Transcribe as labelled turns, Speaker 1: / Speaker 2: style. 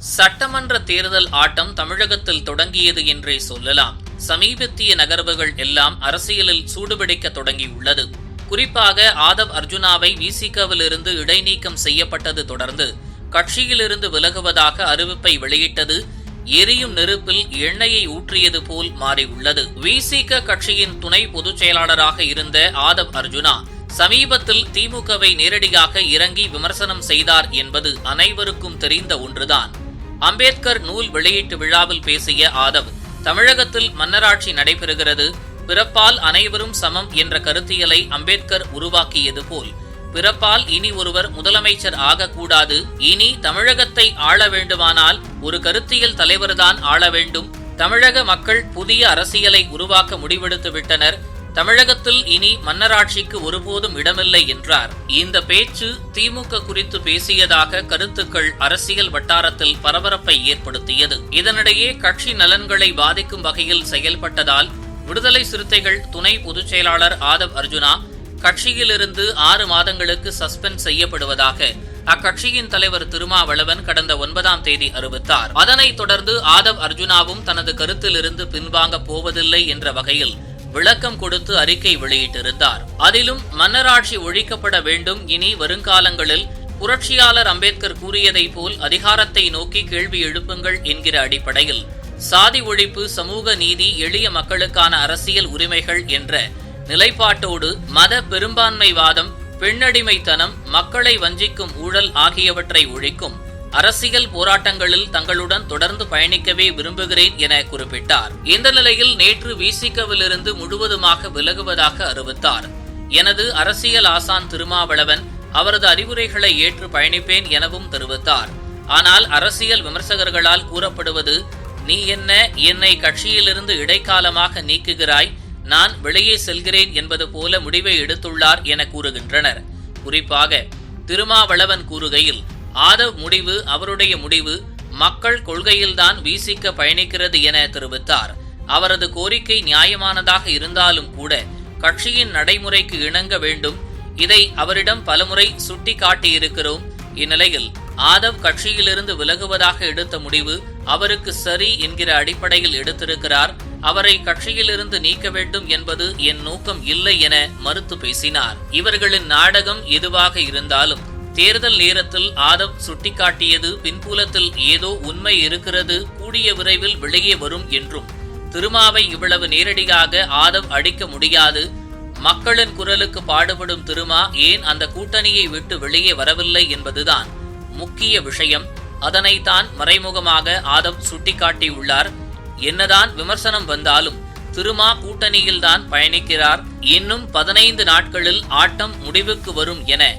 Speaker 1: சட்டமன்ற தேர்தல் ஆட்டம் தமிழகத்தில் தொடங்கியது என்றே சொல்லலாம். சமீபத்திய நகர்வுகள் எல்லாம் அரசியலில் சூடுபிடிக்க தொடங்கியுள்ளது. குறிப்பாக ஆதவ் அர்ஜுனாவை விசிகவிலிருந்து இடைநீக்கம் செய்யப்பட்டது தொடர்ந்து கட்சியிலிருந்து விலகுவதாக அறிவிப்பை வெளியிட்டது. எரியும் நெருப்பில் எண்ணெயை ஊற்றியது போல் மாறியுள்ளது. விசிக கட்சியின் துணை பொதுச் செயலாளராக இருந்த ஆதவ் அர்ஜுனா சமீபத்தில் திமுகவை நேரடியாக இறங்கி விமர்சனம் செய்தார் என்பது அனைவருக்கும் தெரிந்த ஒன்றுதான். அம்பேத்கர் நூல் வெளியீட்டு விழாவில் பேசிய ஆதவ் தமிழகத்தில் மன்னராட்சி நடைபெறுகிறது. பிறப்பால் அனைவரும் சமம் என்ற கருத்தியலை அம்பேத்கர் உருவாக்கியது போல். பிறப்பால் இனி ஒருவர் முதலமைச்சர் ஆகக்கூடாது. இனி தமிழகத்தை ஆள வேண்டுமானால் ஒரு கருத்தியல் தலைவர்தான் ஆள வேண்டும். தமிழக மக்கள் புதிய அரசியலை உருவாக்க முடிவெடுத்து விட்டனர் தமிழகத்தில் இனி மன்னராட்சிக்கு ஒருபோதும் இடமில்லை என்றார். இந்த பேச்சு திமுக குறித்து பேசியதாக கருத்துக்கள் அரசியல் வட்டாரத்தில் பரபரப்பை ஏற்படுத்தியது. இதனிடையே கட்சி நலன்களை பாதிக்கும் வகையில் செயல்பட்டதால் விடுதலை சிறுத்தைகள் துணை பொதுச் செயலாளர் ஆதவ் அர்ஜுனா கட்சியிலிருந்து ஆறு மாதங்களுக்கு சஸ்பெண்ட் செய்யப்படுவதாக அக்கட்சியின் தலைவர் திருமாவளவன் கடந்த ஒன்பதாம் தேதி அறிவித்தார். அதனைத் தொடர்ந்து ஆதவ் அர்ஜுனாவும் தனது கருத்திலிருந்து பின்வாங்க போவதில்லை என்ற வகையில் விளக்கம் கொடுத்து அறிக்கை வெளியிட்டிருந்தார். அதிலும் மன்னராட்சி ஒழிக்கப்பட வேண்டும் இனி வருங்காலங்களில் புரட்சியாளர் அம்பேத்கர் கூறியதைப் போல் அதிகாரத்தை நோக்கி கேள்வி எழுப்புங்கள் என்கிற அடிப்படையில் சாதி ஒழிப்பு சமூக நீதி எளிய மக்களுக்கான அரசியல் உரிமைகள் என்ற நிலைப்பாட்டோடு மத பெரும்பான்மைவாதம் பெண்ணடிமைத்தனம் மக்களை வஞ்சிக்கும் ஊழல் ஆகியவற்றை ஒழிக்கும். அரசியல் போராட்டங்களில் தங்களுடன் தொடர்ந்து பயணிக்கவே விரும்புகிறேன் என குறிப்பிட்டார். இந்த நிலையில் நேற்று விசிகவிலிருந்து முழுவதுமாக விலகுவதாக அறிவித்தார். எனது அரசியல் ஆசான் திருமாவளவன் அவரது அறிவுரைகளை ஏற்று பயணிப்பேன் எனவும் தெரிவித்தார். ஆனால் அரசியல் விமர்சகர்களால் கூறப்படுவது நீ என்ன என்னை கட்சியிலிருந்து இடைக்காலமாக நீக்குகிறாய் நான் வெளியே செல்கிறேன் என்பது போல முடிவை எடுத்துள்ளார் என கூறுகின்றனர். குறிப்பாக திருமாவளவன் கூறுகையில் ஆதவ் முடிவு அவருடைய முடிவு மக்கள் கொள்கையில்தான் வீசிக்க பயணிக்கிறது என தெரிவித்தார். அவரது கோரிக்கை நியாயமானதாக இருந்தாலும் கூட கட்சியின் நடைமுறைக்கு இணங்க வேண்டும். இதை அவரிடம் பலமுறை சுட்டி காட்டியிருக்கிறோம் இந்நிலையில் ஆதவ் கட்சியிலிருந்து விலகுவதாக எடுத்த முடிவு அவருக்கு சரி என்கிற அடிப்படையில் எடுத்திருக்கிறார். அவரை கட்சியிலிருந்து நீக்க வேண்டும் என்பது என் நோக்கம் இல்லை என மறுத்து பேசினார். இவர்களின் நாடகம் எதுவாக இருந்தாலும் தேர்தல் நேரத்தில் ஆதவ் சுட்டிக்காட்டியது பின்புலத்தில் ஏதோ உண்மை இருக்கிறது கூடிய விரைவில் வெளியே வரும் என்றும். திருமாவை இவ்வளவு நேரடியாக ஆதவ் அடிக்க முடியாது. மக்களின் குரலுக்கு பாடுபடும் திருமா ஏன் அந்த கூட்டணியை விட்டு வெளியே வரவில்லை என்பதுதான் முக்கிய விஷயம். அதனைத்தான் மறைமுகமாக ஆதவ் சுட்டிக்காட்டியுள்ளார். என்னதான் விமர்சனம் வந்தாலும் திருமா கூட்டணியில்தான் பயணிக்கிறார். இன்னும் பதினைந்து நாட்களில் ஆட்டம் முடிவுக்கு வரும் என